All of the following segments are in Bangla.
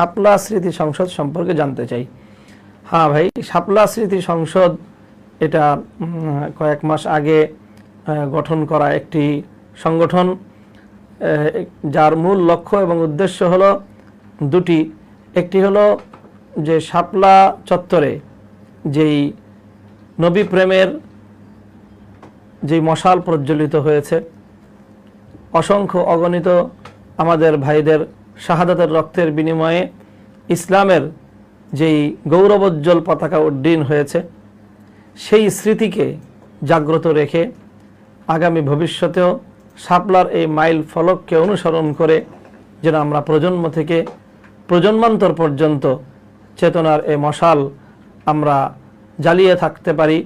শাপলা স্মৃতি সংসদ সম্পর্কে জানতে চাই। হ্যাঁ ভাই, শাপলা স্মৃতি সংসদ এটা কয়েক মাস আগে গঠন করা একটি সংগঠন যার মূল লক্ষ্য এবং উদ্দেশ্য হলো দুটি। একটি হলো যে শাপলা চত্বরে যেই নবী প্রেমের যেই মশাল প্রজ্বলিত হয়েছে, অসংখ্য অগণিত আমাদের ভাইদের শাহাদাতের রক্তের বিনিময়ে ইসলামের যেই গৌরবোজ্জ্বল পতাকা উড্ডীন হয়েছে, সেই স্মৃতিকে জাগ্রত রেখে আগামী ভবিষ্যতেও শাপলার এই মাইল ফলককে অনুসরণ করে যেন আমরা প্রজন্ম থেকে প্রজন্মান্তর পর্যন্ত চেতনার এই মশাল আমরা জ্বালিয়ে থাকতে পারি।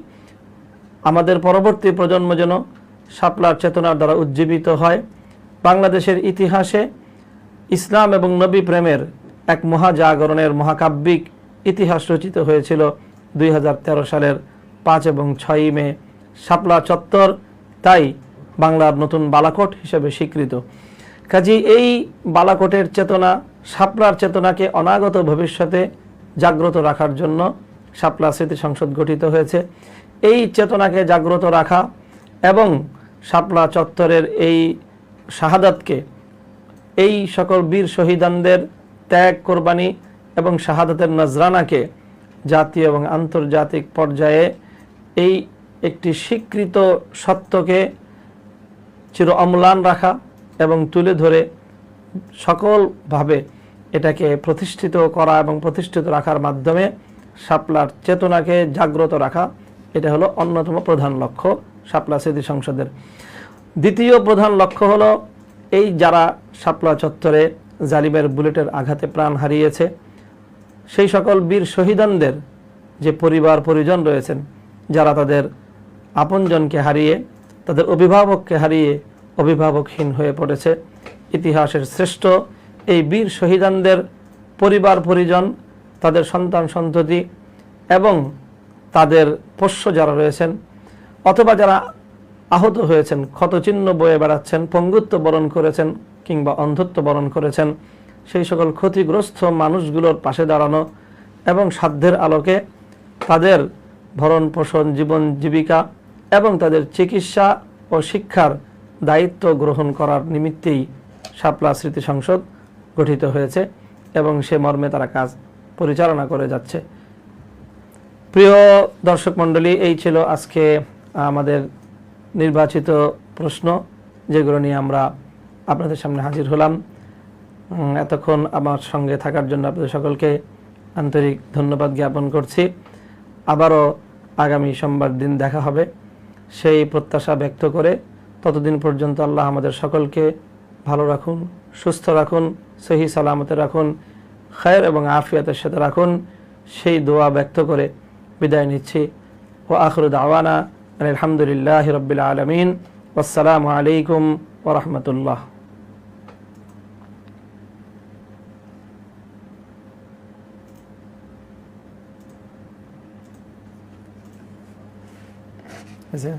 আমাদের পরবর্তী প্রজন্ম যেন শাপলার চেতনার দ্বারা উজ্জীবিত হয়। বাংলাদেশের ইতিহাসে ইসলাম এবং নবী প্রেমের এক মহাজাগরণের মহাকাব্যিক ইতিহাস রচিত হয়েছিল দুই হাজার তেরো সালের পাঁচ এবং ছয়ই মে। শাপলা চত্বর, তাই বাংলার নতুন বালাকোট হিসেবে স্বীকৃত। কাজী এই বালাকোটের চেতনা, শাপলার চেতনাকে অনাগত ভবিষ্যতে জাগ্রত রাখার জন্য শাপলা স্মৃতি সংসদ গঠিত হয়েছে। এই চেতনাকে জাগ্রত রাখা এবং শাপলা চত্বরের এই শাহাদাতকে এই সকল বীর শহীদানদের ত্যাগ, কোরবানি এবং শাহাদাতের নজরানাকে জাতীয় এবং আন্তর্জাতিক পর্যায়ে এই একটি স্বীকৃত সত্যকে চির অম্লান রাখা এবং তুলে ধরে সকলভাবে এটাকে প্রতিষ্ঠিত করা এবং প্রতিষ্ঠিত রাখার মাধ্যমে শাপলার চেতনাকে জাগ্রত রাখা, এটা হলো অন্যতম প্রধান লক্ষ্য শাপলা স্মৃতি সংসদের। দ্বিতীয় প্রধান লক্ষ্য হলো এই যারা শাপলা চত্বরে জালিমের বুলেটের আঘাতে প্রাণ হারিয়েছে। সেই সকল বীর শহীদানদের যে পরিবার পরিজন রয়েছেন, যারা তাদের আপনজনকে হারিয়ে, তাদের অভিভাবককে হারিয়ে অভিভাবকহীন হয়ে পড়েছে। ইতিহাসের শ্রেষ্ঠ এই বীর শহীদানদের পরিবার পরিজন, তাদের সন্তান সন্ততি এবং তাদের পোষ্য যারা রয়েছেন, অথবা যারা আহত হয়েছেন, ক্ষতচিহ্ন বয়ে বেড়াচ্ছেন, পঙ্গুত্ব বরণ করেছেন কিংবা অন্ধত্ব বরণ করেছেন। সেই সকল ক্ষতিগ্রস্ত মানুষগুলোর পাশে দাঁড়ানো এবং সাধ্যের আলোকে তাদের ভরণ পোষণ জীবন জীবিকা এবং তাদের চিকিৎসা ও শিক্ষার দায়িত্ব গ্রহণ করার নিমিত্তেই শাপলা স্মৃতি সংসদ গঠিত হয়েছে এবং সে মর্মে তারা কাজ পরিচালনা করে যাচ্ছে। প্রিয় দর্শক মণ্ডলী, এই ছিল আজকে আমাদের নির্বাচিত প্রশ্ন, যেগুলো নিয়ে আমরা আপনাদের সামনে হাজির হলাম। এতক্ষণ আমার সঙ্গে থাকার জন্য আপনাদের সকলকে আন্তরিক ধন্যবাদ জ্ঞাপন করছি। আবারও আগামী সোমবার দিন দেখা হবে। সেই প্রত্যাশা ব্যক্ত করে ততদিন পর্যন্ত আল্লাহ আমাদের সকলকে ভালো রাখুন, সুস্থ রাখুন, সহি সালামতে রাখুন, খায়ের এবং আফিয়াতের সাথে রাখুন। সেই দোয়া ব্যক্ত করে বিদায় নিচ্ছি। ও আখরুদ আওয়ানা আলহামদুলিল্লাহ রবিল আলমিন। আসসালামু আলাইকুম ওরহমতুল্লাহ Mas é.